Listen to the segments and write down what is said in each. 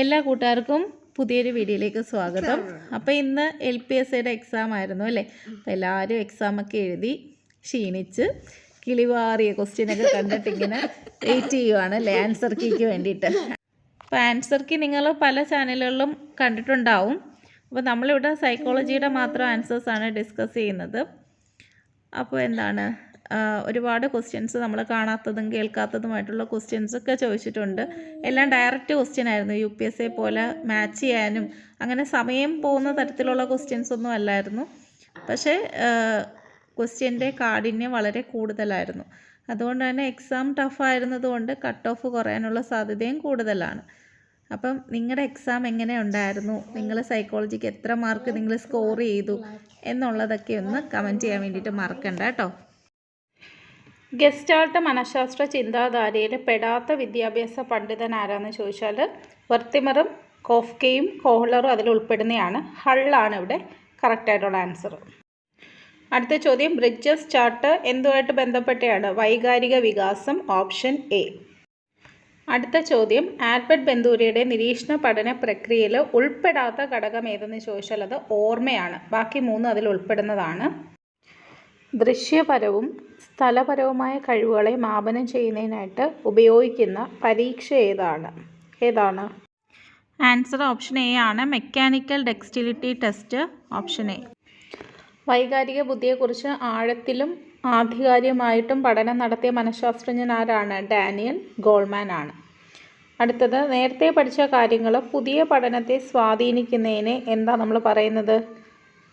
എല്ലാ കൂട്ടുകാർക്കും പുതിയൊരു വീഡിയോയിലേക്ക് സ്വാഗതം. അപ്പോൾ ഇന്ന് എൽ പി എസ് സിയുടെ എക്സാം ആയിരുന്നു അല്ലേ? അപ്പോൾ എല്ലാവരും എക്സാമൊക്കെ എഴുതി ക്ഷീണിച്ച് കിളിവാറിയ ക്വസ്റ്റ്യനൊക്കെ കണ്ടിട്ടിങ്ങനെ വെയിറ്റ് ചെയ്യുവാണ് അല്ലേ? ആൻസർ കീക്ക് വേണ്ടിയിട്ട്. അപ്പോൾ ആൻസർ കീ നിങ്ങൾ പല ചാനലുകളിലും കണ്ടിട്ടുണ്ടാവും. അപ്പോൾ നമ്മളിവിടെ സൈക്കോളജിയുടെ മാത്രം ആൻസേഴ്സാണ് ഡിസ്കസ് ചെയ്യുന്നത്. അപ്പോൾ എന്താണ്? ഒരുപാട് ക്വസ്റ്റ്യൻസ് നമ്മൾ കാണാത്തതും കേൾക്കാത്തതുമായിട്ടുള്ള ക്വസ്റ്റ്യൻസ് ഒക്കെ ചോദിച്ചിട്ടുണ്ട്. എല്ലാം ഡയറക്റ്റ് ക്വസ്റ്റ്യൻ ആയിരുന്നു. യു പി എസ് എ പോലെ മാച്ച് ചെയ്യാനും അങ്ങനെ സമയം പോകുന്ന തരത്തിലുള്ള ക്വസ്റ്റ്യൻസ് ഒന്നും അല്ലായിരുന്നു. പക്ഷേ ക്വസ്റ്റ്യന്റെ കാഠിന്യം വളരെ കൂടുതലായിരുന്നു. അതുകൊണ്ട് തന്നെ എക്സാം ടഫ് ആയിരുന്നതുകൊണ്ട് കട്ട് ഓഫ് കുറയാനുള്ള സാധ്യതയും കൂടുതലാണ്. അപ്പം നിങ്ങളുടെ എക്സാം എങ്ങനെ ഉണ്ടായിരുന്നു? നിങ്ങൾ സൈക്കോളജിക്ക് എത്ര മാർക്ക് നിങ്ങൾ സ്കോർ ചെയ്തു? എന്നുള്ളതൊക്കെ ഒന്ന് കമന്റ് ചെയ്യാൻ വേണ്ടിയിട്ട് മറക്കണ്ട കേട്ടോ. ഗസ്റ്റാൾട്ട് മനഃശാസ്ത്ര ചിന്താധാരയിൽ പെടാത്ത വിദ്യാഭ്യാസ പണ്ഡിതൻ ആരാന്ന് ചോദിച്ചാൽ വർത്തിമറും കോഫ്കയും കോഹ്ലറും അതിൽ ഉൾപ്പെടുന്നതാണ് ഹള്ളാണ് ഇവിടെ കറക്റ്റായിട്ടുള്ള ആൻസർ അടുത്ത ചോദ്യം ബ്രിഡ്ജസ് ചാർട്ട് എന്തുമായിട്ട് ബന്ധപ്പെട്ടാണ് വൈകാരിക വികാസം ഓപ്ഷൻ എ. അടുത്ത ചോദ്യം ആൽബർട്ട് ബന്ദൂരിയുടെ നിരീക്ഷണ പഠന പ്രക്രിയയിൽ ഉൾപ്പെടാത്ത ഘടകം ഏതെന്ന് ചോദിച്ചാൽ അത് ഓർമ്മയാണ്. ബാക്കി മൂന്ന് അതിൽ ഉൾപ്പെടുന്നതാണ്. ദൃശ്യപരവും സ്ഥലപരവുമായ കഴിവുകളെ മാപനം ചെയ്യുന്നതിനായിട്ട് ഉപയോഗിക്കുന്ന പരീക്ഷ ഏതാണ്? ഏതാണ്? ആൻസർ ഓപ്ഷൻ എ ആണ് mechanical dexterity test option A. വൈകാരിക ബുദ്ധിയെക്കുറിച്ച് ആഴത്തിലും ആധികാരികമായിട്ടും പഠനം നടത്തിയ മനഃശാസ്ത്രജ്ഞൻ ആരാണ്? ഡാനിയൽ ഗോൾമാൻ ആണ്. അടുത്തത് നേരത്തെ പഠിച്ച കാര്യങ്ങൾ പുതിയ പഠനത്തെ സ്വാധീനിക്കുന്നതിന് എന്താ നമ്മൾ പറയുന്നത്?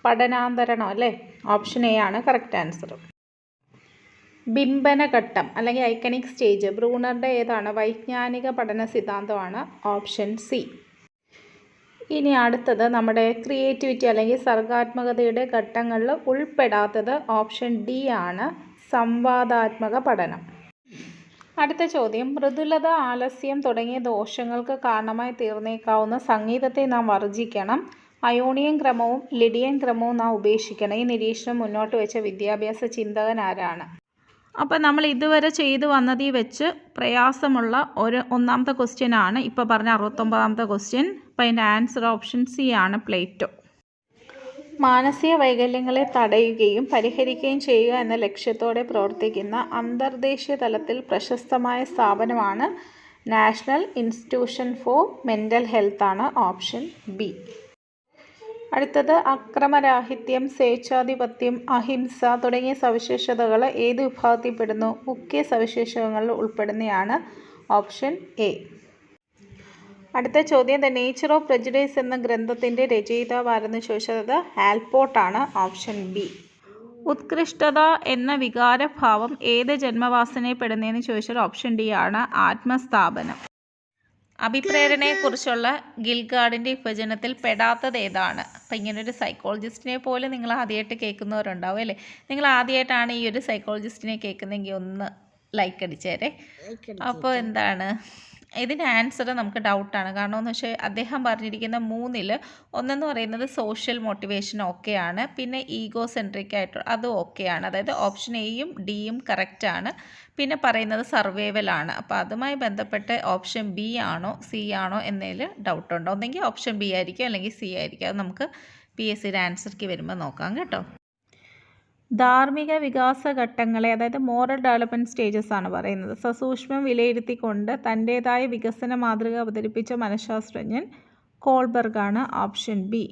പഠനാന്തരണം അല്ലേ? ഓപ്ഷൻ എ ആണ് കറക്റ്റ് ആൻസർ. ബിംബനഘട്ടം അല്ലെങ്കിൽ ഐക്കണിക് സ്റ്റേജ് ബ്രൂണറുടെ ഏതാണ് വൈജ്ഞാനിക പഠന സിദ്ധാന്തമാണ് ഓപ്ഷൻ സി. ഇനി അടുത്തത് നമ്മുടെ ക്രിയേറ്റിവിറ്റി അല്ലെങ്കിൽ സർഗാത്മകതയുടെ ഘട്ടങ്ങളിൽ ഉൾപ്പെടാത്തത് ഓപ്ഷൻ ഡി ആണ് സംവാദാത്മക പഠനം. അടുത്ത ചോദ്യം മൃദുലത ആലസ്യം തുടങ്ങിയ ദോഷങ്ങൾക്ക് കാരണമായി തീർന്നേക്കാവുന്ന സംഗീതത്തെ നാം വർജിക്കണം അയോണിയൻ ക്രമവും ലിഡിയൻ ക്രമവും നാം ഉപേക്ഷിക്കണം. ഈ നിരീക്ഷണം മുന്നോട്ട് വെച്ച വിദ്യാഭ്യാസ ചിന്തകൻ ആരാണ്? അപ്പോൾ നമ്മൾ ഇതുവരെ ചെയ്തു വന്നതിൽ വെച്ച് പ്രയാസമുള്ള ഒരു ഒന്നാമത്തെ ക്വസ്റ്റ്യൻ ആണ്. ഇപ്പോൾ പറഞ്ഞ അറുപത്തൊമ്പതാമത്തെ ക്വസ്റ്റ്യൻ അപ്പോൾ അതിന്റെ ആൻസർ ഓപ്ഷൻ സി ആണ് പ്ലേറ്റോ മാനസിക വൈകല്യങ്ങളെ തടയുകയും പരിഹരിക്കുകയും ചെയ്യുക എന്ന ലക്ഷ്യത്തോടെ പ്രവർത്തിക്കുന്ന അന്തർദേശീയ തലത്തിൽ പ്രശസ്തമായ സ്ഥാപനമാണ് നാഷണൽ ഇൻസ്റ്റിറ്റ്യൂഷൻ ഫോർ മെന്റൽ ഹെൽത്താണ് ഓപ്ഷൻ ബി അടുത്തത് അക്രമരാഹിത്യം സ്വേച്ഛാധിപത്യം അഹിംസ തുടങ്ങിയ സവിശേഷതകൾ ഏത് വിഭാഗത്തിൽപ്പെടുന്നു മുഖ്യ സവിശേഷതകളിൽ ഉൾപ്പെടുന്നതാണ് ഓപ്ഷൻ എ. അടുത്ത ചോദ്യം ദ നേച്ചർ ഓഫ് പ്രജുഡൈസ് എന്ന ഗ്രന്ഥത്തിന്റെ രചയിതാവ് ആരെന്ന് ചോദിച്ചത് ആൽപോർട്ടാണ് ഓപ്ഷൻ ബി. ഉത്കൃഷ്ടത എന്ന വികാരഭാവം ഏത് ജന്മവാസനയിൽപ്പെടുന്നതെന്ന് ചോദിച്ചാൽ ഓപ്ഷൻ ഡി ആണ് ആത്മസ്ഥാപനം. അഭിപ്രേരണയെക്കുറിച്ചുള്ള ഗിൽഗാർഡിന്റെ വിഭജനത്തിൽ പെടാത്തത് ഏതാണ്? അപ്പം ഇങ്ങനൊരു സൈക്കോളജിസ്റ്റിനെ പോലെ നിങ്ങൾ ആദ്യമായിട്ട് കേൾക്കുന്നവരുണ്ടാവും അല്ലേ? നിങ്ങൾ ആദ്യമായിട്ടാണ് ഈ ഒരു സൈക്കോളജിസ്റ്റിനെ കേൾക്കുന്നതെങ്കിൽ ഒന്ന് ലൈക്ക് അടിച്ചേരെ. അപ്പോൾ എന്താണ്? ഇതിന്റെ ആൻസർ നമുക്ക് ഡൗട്ടാണ് കാരണം എന്ന് വെച്ചാൽ അദ്ദേഹം പറഞ്ഞിരിക്കുന്ന മൂന്നിൽ ഒന്നെന്ന് പറയുന്നത് സോഷ്യൽ മോട്ടിവേഷൻ ഓക്കെയാണ് പിന്നെ ഈഗോ സെൻട്രിക് ആയിട്ട് അതും ഓക്കെയാണ് അതായത് ഓപ്ഷൻ എയും ഡിയും കറക്റ്റാണ് പിന്നെ പറയുന്നത് സർവൈവലാണ് അപ്പോൾ അതുമായി ബന്ധപ്പെട്ട് ഓപ്ഷൻ ബി ആണോ സി ആണോ എന്നതിൽ ഡൗട്ടുണ്ട് ഒന്നെങ്കിൽ ഓപ്ഷൻ ബി ആയിരിക്കും അല്ലെങ്കിൽ സി ആയിരിക്കും. അത് നമുക്ക് പി എസ് സിയുടെ ആൻസർക്ക് വരുമ്പോൾ നോക്കാം കേട്ടോ. ധാർമ്മിക വികാസ ഘട്ടങ്ങളെ അതായത് മോറൽ ഡെവലപ്മെന്റ് സ്റ്റേജസ് ആണ് പറയുന്നത്. സസൂക്ഷ്മം വിലയിരുത്തിക്കൊണ്ട് തന്റേതായ വികസന മാതൃക അവതരിപ്പിച്ച മനഃശാസ്ത്രജ്ഞൻ കോൾബർഗ് ആണ് ഓപ്ഷൻ ബി.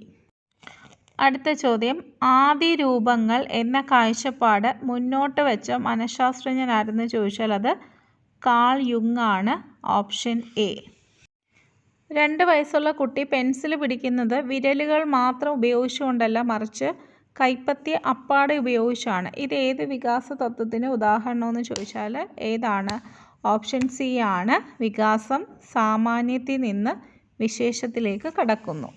അടുത്ത ചോദ്യം. ആദി രൂപങ്ങൾ എന്ന കാഴ്ചപ്പാട് മുന്നോട്ട് വെച്ച മനഃശാസ്ത്രജ്ഞനാരെന്ന് ചോദിച്ചാൽ അത് കാൾ യുങ് ആണ് ഓപ്ഷൻ എ. രണ്ട് വയസ്സുള്ള കുട്ടി പെൻസിൽ പിടിക്കുന്നത് വിരലുകൾ മാത്രം ഉപയോഗിച്ചുകൊണ്ടല്ല മറിച്ച് കൈപ്പത്തി അപ്പാടെ ഉപയോഗിച്ചാണ്. ഇത് ഏത് വികാസ തത്വത്തിന് ഉദാഹരണമെന്ന് ചോദിച്ചാൽ ഏതാണ്? ഓപ്ഷൻ സി ആണ്. വികാസം സാമാന്യത്തിൽ നിന്ന് വിശേഷത്തിലേക്ക് കടക്കുന്നു.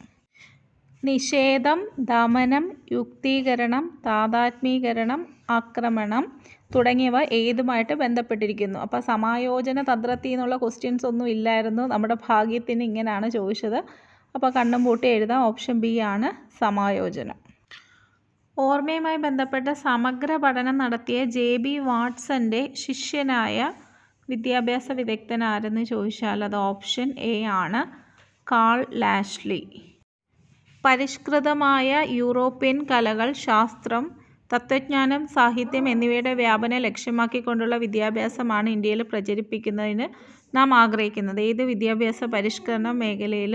നിഷേധം ദമനം യുക്തീകരണം താതാത്മീകരണം ആക്രമണം തുടങ്ങിയവ ഏതുമായിട്ട് ബന്ധപ്പെട്ടിരിക്കുന്നു? അപ്പോൾ സമായോജന തന്ത്രത്തിൽ നിന്നുള്ള ക്വസ്റ്റ്യൻസ് ഒന്നും ഇല്ലായിരുന്നു. നമ്മുടെ ഭാഗ്യത്തിന് ഇങ്ങനെയാണ് ചോദിച്ചത്. അപ്പോൾ കണ്ണും പൂട്ടി എഴുതാം. ഓപ്ഷൻ ബി ആണ് സമായോജനം. ഓർമ്മയുമായി ബന്ധപ്പെട്ട സമഗ്ര പഠനം നടത്തിയ ജെ ബി വാട്സന്റെ ശിഷ്യനായ വിദ്യാഭ്യാസ വിദഗ്ധൻ ആരെന്ന് ചോദിച്ചാൽ അത് ഓപ്ഷൻ എ ആണ് കാൾ ലാഷ്ലി. പരിഷ്കൃതമായ യൂറോപ്യൻ കലകൾ ശാസ്ത്രം തത്വജ്ഞാനം സാഹിത്യം എന്നിവയുടെ വ്യാപനം ലക്ഷ്യമാക്കിക്കൊണ്ടുള്ള വിദ്യാഭ്യാസമാണ് ഇന്ത്യയിൽ പ്രചരിപ്പിക്കുന്നതിന് നാം ആഗ്രഹിക്കുന്നത്. ഏത് വിദ്യാഭ്യാസ പരിഷ്കരണ മേഖലയിൽ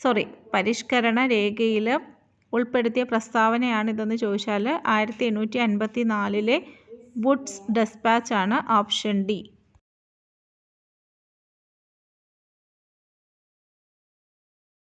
സോറി പരിഷ്കരണ രേഖയിൽ ഉൾപ്പെടുത്തിയ പ്രസ്താവനയാണിതെന്ന് ചോദിച്ചാൽ ആയിരത്തി എണ്ണൂറ്റി അൻപത്തി നാലിലെ വുഡ്സ് ഡെസ്പാച്ച് ആണ് ഓപ്ഷൻ ഡി.